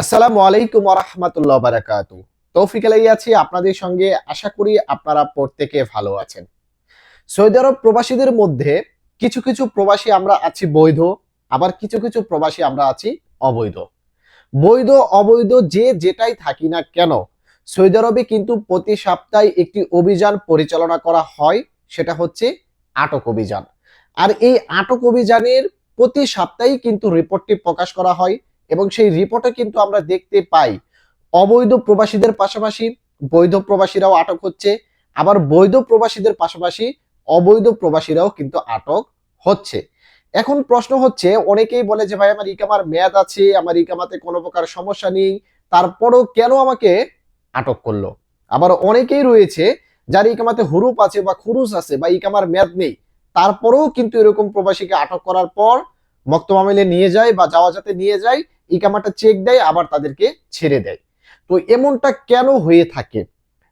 আসসালামু আলাইকুম রহমতুল্লাহ বারাকাতু তৌফিক আলাই আছি, আপনাদের সঙ্গে আশা করি আপনারা প্রত্যেকে ভালো আছেন। সৌদি আরব প্রবাসীদের মধ্যে কিছু কিছু প্রবাসী আমরা আছি বৈধ, আবার কিছু কিছু প্রবাসী আমরা আছি অবৈধ। বৈধ, অবৈধ যে যেটাই থাকি না কেন, সৌদি আরবে কিন্তু প্রতি সপ্তাহে একটি অভিযান পরিচালনা করা হয়, সেটা হচ্ছে আটক অভিযান। আর এই আটক অভিযানের প্রতি সপ্তাহেই কিন্তু রিপোর্টটি প্রকাশ করা হয় এবং সেই রিপোর্টে কিন্তু আমরা দেখতে পাই। অবৈধ প্রবাসীদের পাশাপাশি বৈধ প্রবাসীরাও আটক হচ্ছে, আবার বৈধ প্রবাসীদের পাশাপাশি অবৈধ প্রবাসীরাও কিন্তু আটক হচ্ছে। এখন প্রশ্ন হচ্ছে, অনেকেই বলে যে, ভাই, আমার ইকামার মেয়াদ আছে, আমার ইকামাতে কোনো প্রকার সমস্যা নেই, তারপরও কেন আমাকে আটক করল? আবার অনেকেই রয়েছে যার ইকামাতে হুরুপ আছে বা খুরুস আছে বা ইকামার মেয়াদ নেই, তারপরেও কিন্তু এরকম প্রবাসীকে আটক করার পর মক্তমামিলে নিয়ে যায় বা যাওয়া যাতে নিয়ে যায় ইকামাটা চেক দেয়, আবার তাদেরকে ছেড়ে দেয়। তো এমনটা কেন হয়ে থাকে?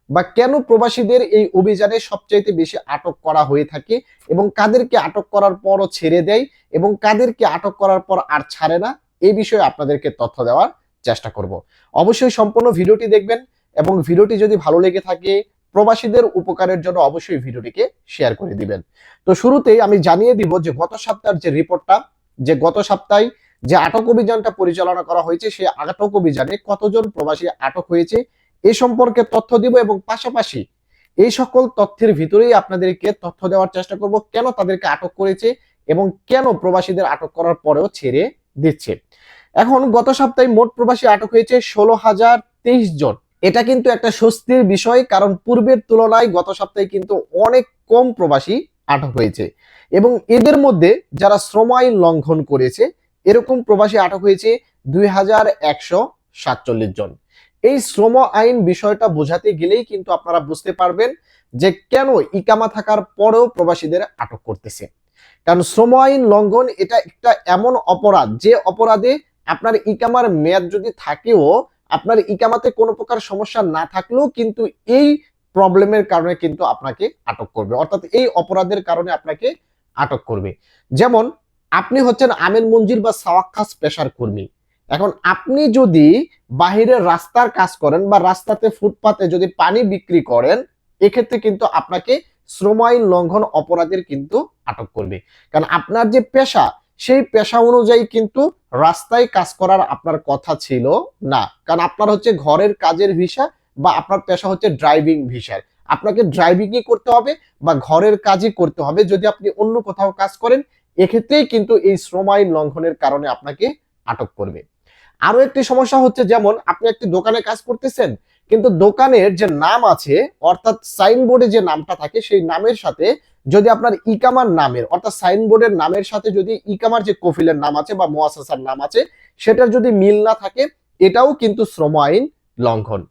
বা কেন প্রবাসীদের এই অভিযানে সবচাইতে বেশি আটক করা হয়ে থাকে? এবং কাদেরকে আটক করার পরও ছেড়ে দেয়? এবং কাদেরকে আটক করার পর আর ছাড়ে না? এই বিষয়ে আপনাদেরকে তথ্য দেওয়ার চেষ্টা করব। অবশ্যই সম্পূর্ণ ভিডিওটি দেখবেন এবং ভিডিওটি যদি ভালো লেগে থাকে, প্রবাসীদের উপকারের জন্য অবশ্যই ভিডিওটিকে শেয়ার করে দিবেন। তো শুরুতেই আমি জানিয়ে দিব যে গত সপ্তাহের যে রিপোর্টটা যে গত সপ্তাহে যে আটক অভিযানটা পরিচালনা করা হয়েছে সেই আটক অভিযানে কতজন প্রবাসী আটক হয়েছে এ সম্পর্কে তথ্য দিব এবং পাশাপাশি এই সকল তথ্যের ভিতরেই আপনাদেরকে তথ্য দেওয়ার চেষ্টা করব, কেন তাদেরকে আটক করেছে এবং কেন প্রবাসীদের আটক করার পরেও ছেড়ে দিচ্ছে। এখন গত সপ্তাহে মোট প্রবাসী আটক হয়েছে ষোলো হাজার তেইশ জন। এটা কিন্তু একটা স্বস্তির বিষয়, কারণ পূর্বের তুলনায় গত সপ্তাহে কিন্তু অনেক কম প্রবাসী আটক হয়েছে। এবং এদের মধ্যে যারা শ্রম আইন লঙ্ঘন করেছে এরকম প্রবাসী আটক হয়েছে দুই হাজার একশো সাতচল্লিশ জন। এই শ্রম আইন বিষয়টা বোঝাতে গেলেই কিন্তু আপনারা বুঝতে পারবেন যে কেন ইকামা থাকার পরেও প্রবাসীদের আটক করতেছে। কারণ শ্রম আইন লঙ্ঘন এটা একটা এমন অপরাধ, যে অপরাধে আপনার ইকামার মেয়াদ যদি থাকেও, আপনার ইকামাতে কোনো প্রকার সমস্যা না থাকলেও কিন্তু এই প্রবলেমের কারণে কিন্তু আপনাকে আটক করবে। অর্থাৎ এই অপরাধের কারণে আপনাকে আটক করবে। যেমন আপনি হচ্ছেন আমের মঞ্জির বা সাওয়াক্কাস পেশার কর্মী। এখন আপনি যদি বাহিরের রাস্তার কাজ করেন বা রাস্তাতে ফুটপাতে যদি পানি বিক্রি করেন, এক্ষেত্রে কিন্তু আপনাকে শ্রম আইন লঙ্ঘন অপরাধের কিন্তু আটক করবে। কারণ আপনার যে পেশা, সেই পেশা অনুযায়ী কিন্তু রাস্তায় কাজ করার আপনার কথা ছিল না। কারণ আপনার হচ্ছে ঘরের কাজের ভিসা বা আপনার পেশা হচ্ছে ড্রাইভিং ভিসার আপনাকে ড্রাইভিংই করতে হবে বা ঘরের কাজই করতে হবে। যদি আপনি অন্য কোথাও কাজ করেন এক্ষেত্রেই কিন্তু এই শ্রম আইন লঙ্ঘনের কারণে আপনাকে আটক করবে। আরও একটি সমস্যা হচ্ছে যেমন, আপনি একটি দোকানে কাজ করতেছেন, কিন্তু দোকানের যে নাম আছে, অর্থাৎ সাইনবোর্ডে যে নামটা থাকে, সেই নামের সাথে যদি আপনার ইকামার নামের, অর্থাৎ সাইনবোর্ডের নামের সাথে যদি ইকামার যে কফিলের নাম আছে বা মোয়াসাসার নাম আছে, সেটার যদি মিল না থাকে, এটাও কিন্তু শ্রম আইন লঙ্ঘন।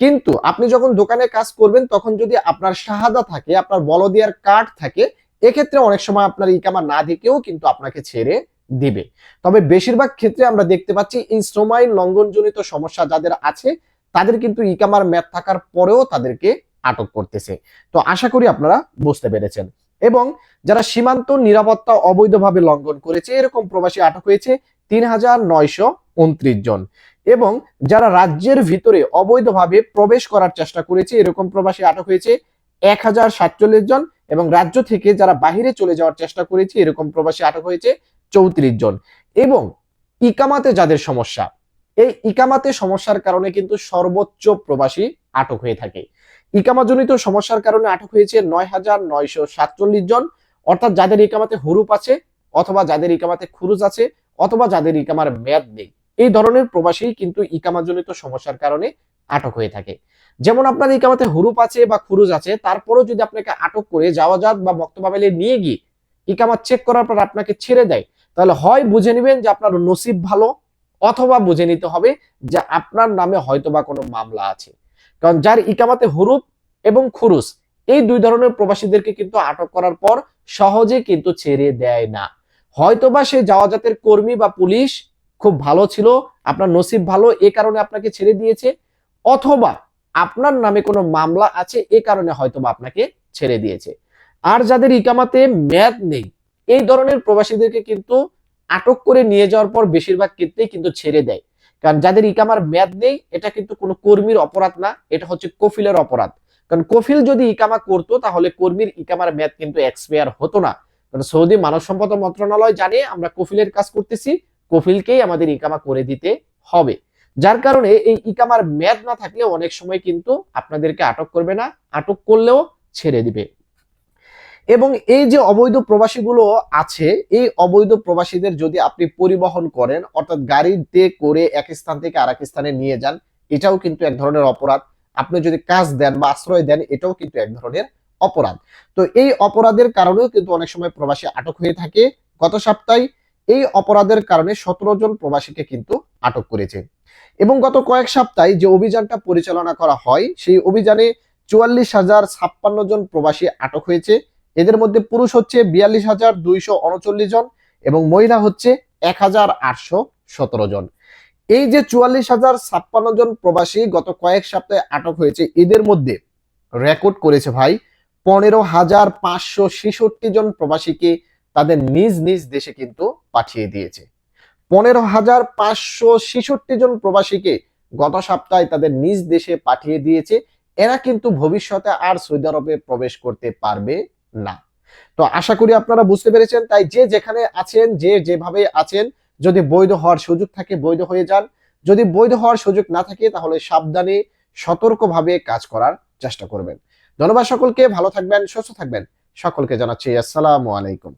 কিন্তু আপনি যখন দোকানে কাজ করবেন, তখন যদি আপনার শাহাদা থাকে, আপনার বলদিয়ার কার্ড থাকে এক্ষেত্রে অনেক সময় আপনার ই ইকামা না থেকেও কিন্তু আপনাকে ছেড়ে দিবে। তবে বেশিরভাগ ক্ষেত্রে আমরা দেখতে পাচ্ছি এই শ্রম লঙ্ঘনজনিত সমস্যা যাদের আছে, তাদের কিন্তু ইকামার ম্যাথ থাকার পরেও তাদেরকে আটক করতেছে। তো আশা করি আপনারা বুঝতে পেরেছেন। এবং যারা সীমান্ত নিরাপত্তা অবৈধভাবে লঙ্ঘন করেছে, এরকম প্রবাসী আটক হয়েছে তিন হাজার নয়শো উনত্রিশ জন। এবং যারা রাজ্যের ভিতরে অবৈধভাবে প্রবেশ করার চেষ্টা করেছে, এরকম প্রবাসী আটক হয়েছে এক হাজার সাতচল্লিশ জন এবং রাজ্য থেকে যারা বাহিরে চলে যাওয়ার চেষ্টা করেছে, এরকম প্রবাসী আটক হয়েছে চৌত্রিশ জন। এবং ইকামাতে যাদের সমস্যা, এই ইকামাতে সমস্যার কারণে কিন্তু সর্বোচ্চ প্রবাসী আটক হয়ে থাকে। ইকামাজনিত সমস্যার কারণে আটক হয়েছে নয় হাজার নয়শো সাতচল্লিশ জন। অর্থাৎ যাদের ইকামাতে হুরুপ আছে, অথবা যাদের ইকামাতে খুরুজ আছে, অথবা যাদের ইকামার মেয়াদ নেই। এই ধরনের প্রবাসী কিন্তু ইকামাজনিত সমস্যার কারণে আটক হয়ে থাকে। যেমন আপনার ইকামাতে হুরুপ আছে বা খুরুজ আছে, তারপরেও যদি আপনাকে আটক করে যাওয়াজাত বা মক্তবাবেলে নিয়ে গিয়ে ইকামাত চেক করার পর আপনাকে ছেড়ে দেয়, তাহলে হয় বুঝে নেবেন যে আপনার নসিব ভালো অথবা বুঝে নিতে হবে যে আপনার নামে হয়তোবা কোনো মামলা আছে। কারণ যার ইকামাতে হুরুপ এবং খুরুস এই দুই ধরনের প্রবাসীদেরকে কিন্তু আটক করার পর সহজে কিন্তু ছেড়ে দেয় না। হয়তোবা সে যাওয়াজাতের কর্মী বা পুলিশ খুব ভালো ছিল, আপনার নসিব ভালো, এ কারণে আপনাকে ছেড়ে দিয়েছে অথবা আপনার নামে কোনো মামলা আছে, এ কারণে হয়তোবা আপনাকে ছেড়ে দিয়েছে। আর যাদের ইকামাতে মেয়াদ নেই, এই ধরনের প্রবাসীদেরকে কিন্তু আটক করে নিয়ে যাওয়ার পর বেশিরভাগ ক্ষেত্রেই কিন্তু ছেড়ে দেয়। কারণ যাদের ইকামার মেয়াদ নেই, এটা কিন্তু কোনো কর্মীর অপরাধ না, এটা হচ্ছে কফিলের অপরাধ। কারণ কফিল যদি ইকামা করতো, তাহলে কর্মীর ইকামার মেয়াদ কিন্তু এক্সপায়ার হতো না। কারণ সৌদি মানব সম্পদ মন্ত্রণালয় জানে, আমরা কফিলের কাজ করতেছি, কফিলকেই আমাদের ইকামা করে দিতে হবে। যার কারণে এই ইকামার মেয়াদ না থাকলে অনেক সময় কিন্তু আপনাদেরকে আটক করবে না, আটক করলেও ছেড়ে দিবে। এবং এই যে অবৈধ প্রবাসীগুলো আছে, এই অবৈধ প্রবাসীদের যদি আপনি পরিবহন করেন, অর্থাৎ গাড়িতে করে এক স্থান থেকে আর স্থানে নিয়ে যান, এটাও কিন্তু এক ধরনের অপরাধ। আপনি যদি কাজ দেন বা আশ্রয় দেন, এটাও কিন্তু এক ধরনের অপরাধ। তো এই অপরাধের কারণেও কিন্তু অনেক সময় প্রবাসী আটক হয়ে থাকে। গত সপ্তাহে এই অপরাধের কারণে সতেরো জন প্রবাসীকে কিন্তু আটক করেছে। এবং গত কয়েক সপ্তাহে যে অভিযানটা পরিচালনা করা হয়, সেই অভিযানে চুয়াল্লিশ হাজার ছাপ্পান্ন জন প্রবাসী আটক হয়েছে। এদের মধ্যে পুরুষ হচ্ছে বিয়াল্লিশ হাজার দুইশো উনচল্লিশ জন এবং মহিলা হচ্ছে এক হাজার আটশো সতেরো জন। এই যে চুয়াল্লিশ হাজার ছাপ্পান্ন জন প্রবাসী গত কয়েক সপ্তাহে আটক হয়েছে, এদের মধ্যে রেকর্ড করেছে ভাই পনেরো হাজার পাঁচশো ছেষট্টি জন প্রবাসীকে তাদের নিজ নিজ দেশে কিন্তু পাঠিয়ে দিয়েছে। পনেরো হাজার পাঁচশো ছেষট্টি জন প্রবাসীকে গত সপ্তাহে তাদের নিজ দেশে পাঠিয়ে দিয়েছে। এরা কিন্তু ভবিষ্যতে আর সৌদি আরবে প্রবেশ করতে পারবে না। তো আশা করি আপনারা বুঝতে পেরেছেন, তাই যে যেখানে আছেন, যে যেভাবে আছেন, যদি বৈধ হওয়ার সুযোগ থাকে, বৈধ হয়ে যান। যদি বৈধ হওয়ার সুযোগ না থাকে, তাহলে সাবধানে, সতর্কভাবে কাজ করার চেষ্টা করবেন। ধন্যবাদ সকলকে, ভালো থাকবেন, সুস্থ থাকবেন। সকলকে জানাচ্ছি আসসালামু আলাইকুম।